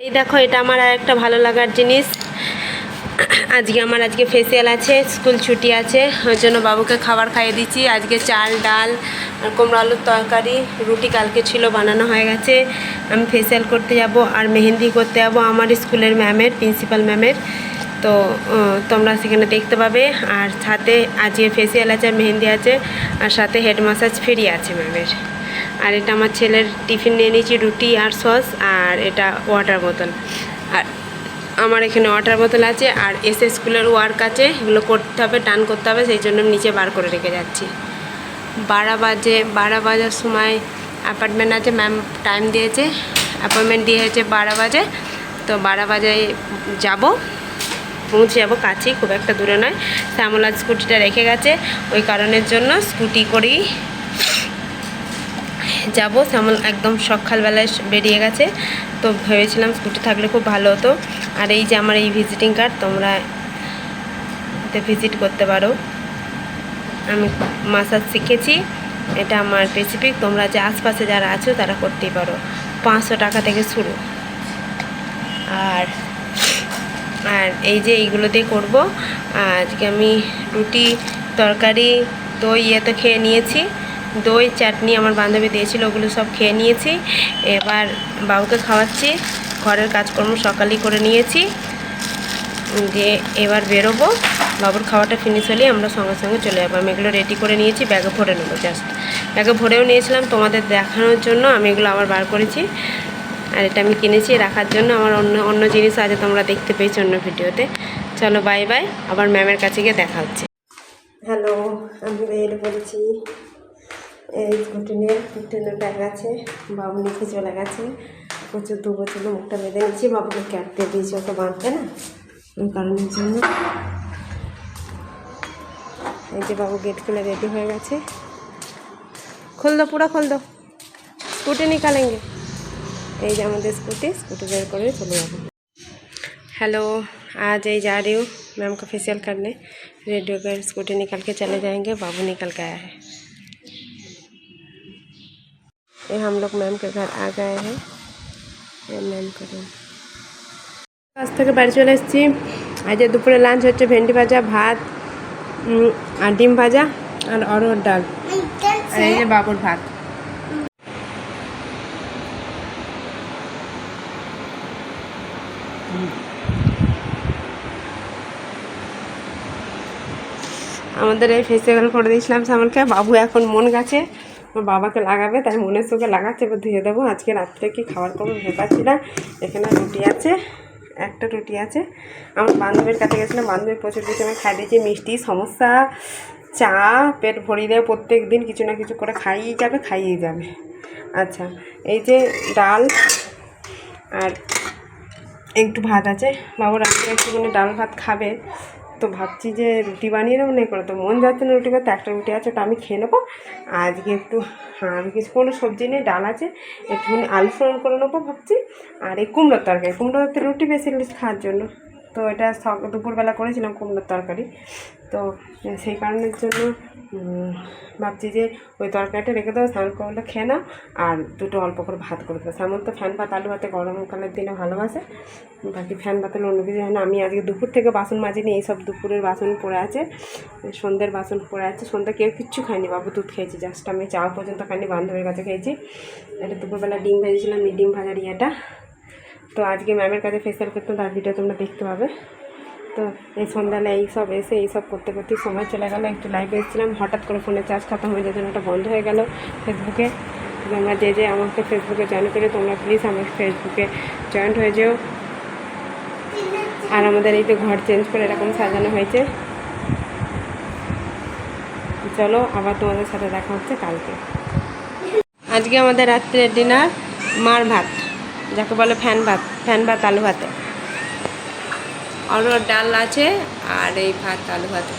এই দেখো, এটা আমার আর একটা ভালো লাগার জিনিস। আজকে আমার আজকে ফেসিয়াল আছে স্কুল ছুটি আছে, ওই জন্য বাবুকে খাবার খাইয়ে দিচ্ছি। আজকে চাল, ডাল আর কুমড়ো আলুর তরকারি, রুটি কালকে ছিল, বানানো হয়ে গেছে। আমি ফেসিয়াল করতে যাব আর মেহেন্দি করতে যাব আমার স্কুলের ম্যামের প্রিন্সিপাল ম্যামের। তো তোমরা সেখানে দেখতে পাবে। আর সাথে আজকে ফেসিয়াল আছে, আর মেহেন্দি আছে, আর সাথে হেড মাসাজ ফ্রি আছে ম্যামের। আর এটা আমার ছেলের টিফিন নিয়ে নিয়েছি, রুটি আর সস, আর এটা ওয়াটার বোতল। আর আমার এখানে ওয়াটার বোতল আছে, আর এসে স্কুলের ওয়ার্ক আছে, এগুলো করতে হবে, টান করতে হবে, সেই জন্য নিচে বার করে রেখে যাচ্ছি। বারো বাজে, বারো বাজার সময় অ্যাপার্টমেন্ট আছে ম্যাম টাইম দিয়েছে অ্যাপয়েন্টমেন্ট দিয়েছে বারো বাজে, তো বারো বাজে যাব, পৌঁছে যাব কাছেই, খুব একটা দূরে নয়। শ্যামলা স্কুটিটা রেখে গেছে, ওই কারণের জন্য স্কুটি করেই যাব। শ্যামল একদম সকালবেলায় বেরিয়ে গেছে। তো ভেবেছিলাম স্কুটি থাকলে খুব ভালো হতো। আর এই যে আমার এই ভিজিটিং কার্ড তোমরা ভিজিট করতে পারো। আমি মাসাজ শিখেছি। এটা আমার স্পেসিফিক তোমরা যে আশপাশে যারা আছো, তারা করতেই পারো। পাঁচশো টাকা থেকে শুরু। আর আর এই যে এইগুলো দিয়ে করব। আজকে আমি রুটি, তরকারি, দই ইয়ে তো খেয়ে নিয়েছি। দই, চাটনি আমার বান্ধবী দিয়েছিল, ওগুলো সব খেয়ে নিয়েছি। এবার বাবুকে খাওয়াচ্ছি। ঘরের কাজকর্ম সকালেই করে নিয়েছি। যে এবার বেরোবো। বাবুর খাওয়াটা ফিনিশ হলেই আমরা সঙ্গে সঙ্গে চলে যাব। আমি এগুলো রেডি করে নিয়েছি ব্যাগে ভরে নেব জাস্ট ব্যাগে ভরেও নিয়েছিলাম, তোমাদের দেখানোর জন্য আমি এগুলো আবার বার করেছি। আর এটা আমি কিনেছি রাখার জন্য। আমার অন্য অন্য জিনিস আছে তোমরা দেখতে পেয়েছ অন্য ভিডিওতে। চলো বাই বাই আবার ম্যামের কাছে গিয়ে দেখা হচ্ছে। হ্যালো আমি বের বলছি। এই স্কুটি নিয়ে ট্রেনের ব্যাগ আছে বাবু নিচে চলে গেছে প্রচুর দু বছর মুখটা বেঁধে নিচ্ছি বাবুকে ক্যাপ দিয়ে দিয়েছি ওকে বাঁধতে না ওই কারণের জন্য এই যে বাবু গেট খুলে রেডি হয়ে গেছে খোল দো পুরা খোল দো স্কুটি নিকালেঙ্গে এই যে আমাদের স্কুটি स्कूटी बेर कर चले जाबो हेलो आज यही जा रही हूँ मैम का फेशियल करने रेडी होकर स्कूटी निकाल के चले जाएंगे बाबू निकल के आया है ये हम लोग मैम के घर आ गए हैं ये मैम का रूम কাছ থেকে বাড়ি চলে এসেছি আজ দুপুরে লাঞ্চ হচ্ছে ভেন্ডি ভাজা ভাত উম, আর ডিম ভাজা আর অরহর ডাল আর এই যে বাবুর ভাত আমাদের এই ফেস্টিভ্যাল করে দিয়েছিলাম সামলকে বাবু এখন মন গেছে আমার বাবাকে লাগাবে, তাই মনের চোখে লাগাচ্ছে, এবার ধুয়ে দেবো। আজকে রাত্রে কি খাবার করব ভেবে পাচ্ছি না। এখানে রুটি আছে, একটা রুটি আছে। আমার বান্ধবীর কাছে গেছিলাম, বান্ধবী প্রচুর কিছু আমি খাই দিয়েছি, মিষ্টি সমস্যা চা, পেট ভরি দেয় প্রত্যেক দিন, কিছু না কিছু করে খাইয়েই যাবে খাইয়ে যাবে। আচ্ছা এই যে ডাল আর একটু ভাত আছে। বাবু রাত্রে একটুখানি ডাল ভাত খাবে। তো ভাবছি যে রুটি বানিয়ে নেব না করে তো মন যাচ্ছে না রুটি করতে। একটা রুটি আছে, ওটা আমি খেয়ে নেব। আজকে একটু হ্যাঁ আমি কিছু কোনো সবজি নেই, ডাল আছে, একটুখানি আলু ফোড়ন করে নেব ভাবছি। আর এই কুমড়োর তরকারি, কুমড়োর রুটি বেশি খাওয়ার জন্য। তো এটা দুপুরবেলা করেছিলাম কুমড়োর তরকারি। তো সেই কারণের জন্য ভাবছি যে ওই তরকারিটা রেখে দেবো স্নান করলে খেয়ে নাও, আর দুটো অল্প করে ভাত করে দেবো সেমন তো ফ্যান ভাত, আলু ভাতে গরমকালের দিনে ভালোবাসে। বাকি ফ্যান ভাতের অন্য কিছু হয় না। আমি আজকে দুপুর থেকে বাসন মাজিনি, এইসব দুপুরের বাসন পড়ে আছে সন্ধ্যের বাসন পড়ে আছে। সন্ধ্যা কেউ কিচ্ছু খায়নি, বাবু দুধ খেয়েছি, জাস্ট আমি চা পর্যন্ত খাইনি, বান্ধবীর কাছে খেয়েছি। এটা দুপুরবেলা ডিম ভেজেছিলাম, এই ডিম ভাজার ইয়েটা। তো আজকে ম্যামের কাছে ফেসিয়াল করতাম তার ভিডিও তোমরা দেখতে পাবে। তো এই সন্ধ্যাবেলা এইসব এসে এইসব করতে করতে সময় চলে গেলো, একটু লাইভে এসেছিলাম, হঠাৎ করে ফোনে চার্জ খতম হয়ে জন্য ওটা বন্ধ হয়ে গেল ফেসবুকে তোমরা যে যে আমাকে ফেসবুকে জয়েন করে তোমরা প্লিজ আমার ফেসবুকে জয়েন্ট হয়ে যেও। আর আমাদের এই তো ঘর চেঞ্জ করে এরকম সাজানো হয়েছে। চলো আবার তোমাদের সাথে দেখা হচ্ছে কালকে। আজকে আমাদের রাত্রের ডিনার মার ভাত, যাকে বলে ফ্যান ভাত ফ্যান ভাত, আলু ভাতে। অন্য ডাল আছে আর এই ভাত আলু ভাতে।